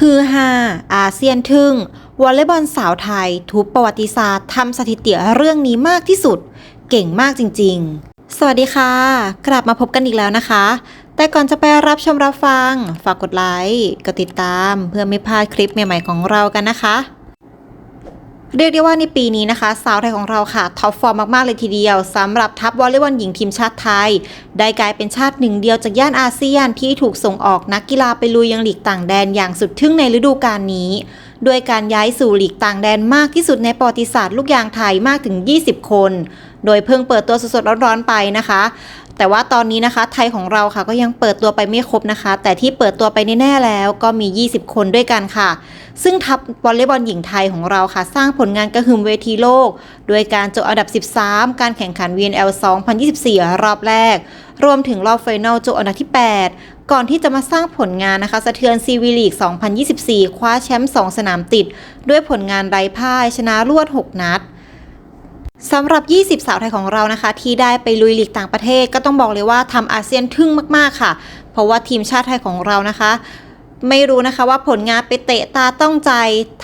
ฮือฮาอาเซียนทึ่งวอลเลย์บอลสาวไทยทุบประวัติศาสตร์ทำสถิติเรื่องนี้มากที่สุด เก่งมากจริง ๆ สวัสดีค่ะ กลับมาพบกันอีกแล้วนะคะ แต่ก่อนจะไปรับชมรับฟัง ฝากกดไลค์กดติดตามเพื่อไม่พลาดคลิปใหม่ ๆ ของเรากันนะคะ เรียกได้ว่าในปีนี้นะคะ สาวไทยของเราค่ะท็อปฟอร์มมาก ๆ เลยทีเดียวสำหรับทัพวอลเลย์บอลหญิงทีมชาติไทย ได้กลายเป็นชาติหนึ่งเดียวจากย่านอาเซียนที่ถูกส่งออกนักกีฬาไปลุยยังหลีกต่างแดนอย่างสุดทึ่งในฤดูกาลนี้ ด้วยการย้ายสู่หลีกต่างแดนมากที่สุดในประวัติศาสตร์ลูกยางไทยมากถึง 20 คน โดยเพิ่งเปิดตัวสดๆร้อนๆไปนะคะ แต่ว่าตอนนี้นะคะไทยของเราค่ะก็ยังเปิดตัวไปไม่ครบนะคะ แต่ที่เปิดตัวไปแน่ๆแล้วก็มี 20 คนด้วยกันค่ะ ซึ่งทัพวอลเลย์บอลหญิงไทยของเราค่ะ สร้างผลงานกระหึ่มเวทีโลก โดยการจบอันดับ 13 การแข่งขัน VNL 2024 รอบแรก รวมถึงรอบไฟนอลจอันดับที่ 8 ก่อนที่จะมาสร้างผลงานนะคะ สะเทือนซีวีลีก 2024 คว้าแชมป์ 2 สนามติด ด้วยผลงานไร้พ่าย ชนะรวด 6 นัดสำหรับ 20 สาวไทยของเรานะคะ ที่ได้ไปลุยลีกต่างประเทศก็ต้องบอกเลยว่าทำอาเซียนทึ่งมาก ๆ ค่ะ เพราะว่าทีมชาติไทยของเรานะคะ ไม่รู้นะคะว่าผลงานไปเตะตาต้องใจ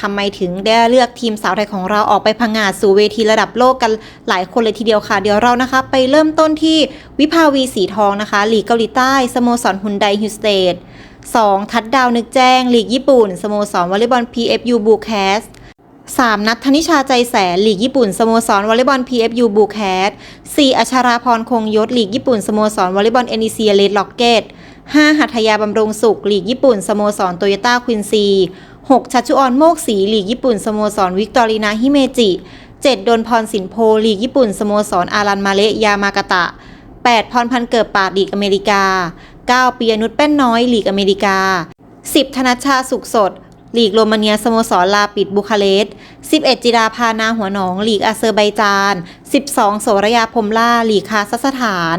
ทำไมถึงได้เลือกทีมสาวไทยของเราออกไปพังงาดสู่เวทีระดับโลกกันหลายคนเลยทีเดียวค่ะ เดี๋ยวเรานะคะ ไปเริ่มต้นที่วิภาวีสีทองนะคะหลีกเกาหลีใต้สโมสรฮุนไดฮิวสเตด 2. ทัดดาวนึกแจ้งลีกญี่ปุ่นสโมสรวอลเลย์บอล PFU บูแคส 3. นัทธนิชาใจแสนลีกญี่ปุ่นสโมสรวอลเลย์บอล PFU บูแคส 4. อัชราพรคงยศหลีกญี่ปุ่นสโมสรวอลเลย์บอลเอเนเซียเลดล็อกเก็ต 5. หัตถยาบำรุงสุขลีกญี่ปุ่นสโมสรโตโยต้าควินซี 6. ชัชชุออนโมกศรีลีกญี่ปุ่นสโมสรวิกตอรีนาฮิเมจิ 7. ดนพรสินโพลีกญี่ปุ่นสโมสรอารันมาเล ยามากาตะ 8. พรพันเกิดปาดลีกอเมริกา 9. ปียนุชแป้นน้อยลีกอเมริกา 10. ธนชาสุขสดลีกโรมาเนียสโมสรลาปิดบุคาเรสต์11 จิดาพานาหัวหนองลีกอาเซอร์ไบจาน 12 โสระยาพรมล่าลีกคาซัสถาน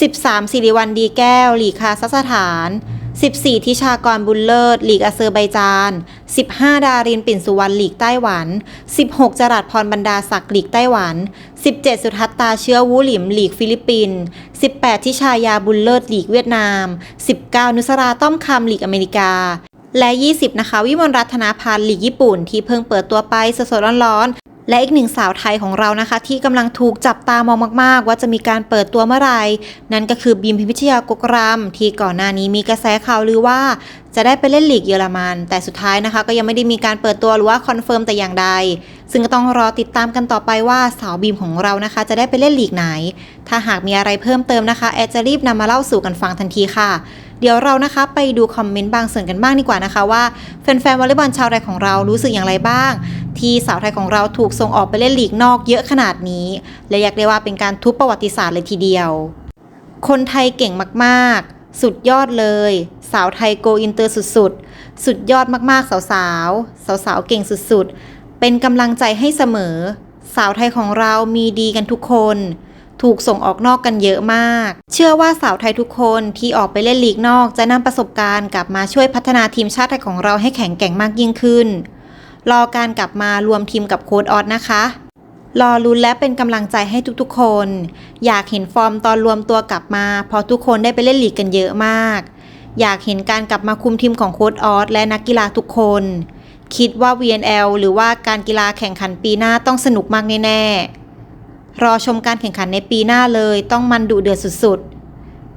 13สิริวัลดีแก้ว หลีคาซัสถาน 14 ทิชากรบุญเลิศลีกอาเซอร์ไบจาน 15 ดารินปิ่นสุวรรณหลีกไต้หวัน 16 จรัสพรบรรดาศักดิ์หลีกไต้หวัน 17 สุทัศตาเชื้อวูหลิมลีกฟิลิปปินส์18 ทิชายาบุญเลิศลีกเวียดนาม 19 นุสราต้อมคำหลีกอเมริกา และ 20 นะคะ วิมลรัตนาพานหลีกญี่ปุ่น ที่เพิ่งเปิดตัวไปสดๆร้อนๆ และอีกหนึ่งสาวไทยของเรานะคะ ที่กำลังถูกจับตามองมาก ๆ ว่าจะมีการเปิดตัวเมื่อไหร่นั่นก็คือบีมพิมพิชยากกรำที่ก่อนหน้านี้มีกระแสข่าวลือว่า จะได้ไปเล่นลีกเยอรมัน แต่สุดท้ายนะคะ ก็ยังไม่ได้มีการเปิดตัวหรือว่าคอนเฟิร์มแต่อย่างใด ซึ่งก็ต้องรอติดตามกันต่อไปว่าสาวบีมของเรานะคะ จะได้ไปเล่นลีกไหน ถ้าหากมีอะไรเพิ่มเติมนะคะแอดจะรีบนำมาเล่าสู่กันฟังทันทีค่ะ เดี๋ยวเรานะคะไปดูคอมเมนต์บางส่วนกันบ้างดีกว่านะคะว่าแฟนๆวอลเลย์บอลชาวไทยของเรารู้สึกอย่างไรบ้าง ที่สาวไทยของเราถูกส่งออกไปเล่นลีกนอกเยอะขนาดนี้ และอยากได้ว่าเป็นการทุบประวัติศาสตร์เลยทีเดียว คนไทยเก่งมากๆ สุดยอดเลย สาวไทยโกอินเตอร์สุดๆ สุดยอดมากๆ สาวๆ สาวๆ เก่งสุดๆ เป็นกำลังใจให้เสมอ สาวไทยของเรามีดีกันทุกคน ถูกส่งออกนอกกันเยอะมาก เชื่อว่าสาวไทยทุกคนที่ออกไปเล่นลีกนอกจะนำประสบการณ์กลับมาช่วยพัฒนาทีมชาติไทยของเราให้แข็งแกร่งมากยิ่งขึ้น รอการกลับมารวมทีมกับโค้ดออสนะคะรอลุ้นและเป็นกำลังใจให้ทุกๆคน อยากเห็นฟอร์มตอนรวมตัวกลับมาเพราะทุกคนได้ไปเล่นลีกกันเยอะมาก อยากเห็นการกลับมาคุมทีมของโค้ดออสและนักกีฬาทุกคน คิดว่า VNL หรือว่าการกีฬาแข่งขันปีหน้าต้องสนุกมากแน่ๆ รอชมการแข่งขันในปีหน้าเลยต้องมันดุเดือดสุด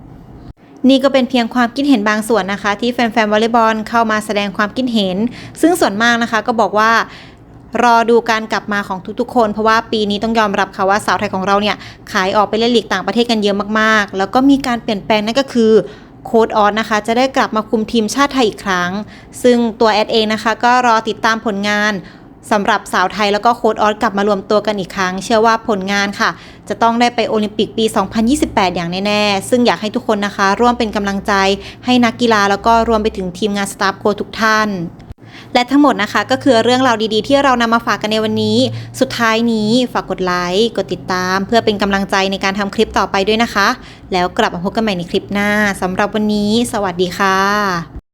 ๆ นี่ก็เป็นเพียงความคิดเห็นบางส่วนนะคะ ที่แฟนๆวอลเลย์บอลเข้ามาแสดงความคิดเห็น ซึ่งส่วนมากนะคะก็บอกว่ารอดูการกลับมาของทุกๆ คน เพราะว่าปีนี้ต้องยอมรับค่ะว่าสาวไทยของเราเนี่ยขายออกไปเล่นลีกต่างประเทศกันเยอะมากๆ แล้วก็มีการเปลี่ยนแปลงนั่นก็คือโค้ดออสนะคะ จะได้กลับมาคุมทีมชาติไทยอีกครั้ง ซึ่งตัวแอดเองนะคะ ก็รอติดตามผลงาน สำหรับสาวไทยแล้วก็โค้ดออสกลับมารวมตัวกันอีกครั้ง เชื่อว่าผลงานค่ะ จะต้องได้ไปโอลิมปิกปี 2028 อย่างแน่ ๆ ซึ่งอยากให้ทุกคนนะคะ ร่วมเป็นกำลังใจให้นักกีฬาแล้วก็รวมไปถึงทีมงานสตาฟโค้ชทุกท่านและทั้งหมดนะคะก็คือเรื่องราวดีๆ ที่เรานำมาฝากกันในวันนี้ สุดท้ายนี้ฝากกดไลค์ กดติดตาม เพื่อเป็นกำลังใจในการทำคลิปต่อไปด้วยนะคะ แล้วกลับมาพบกันใหม่ในคลิปหน้าสำหรับวันนี้ สวัสดีค่ะ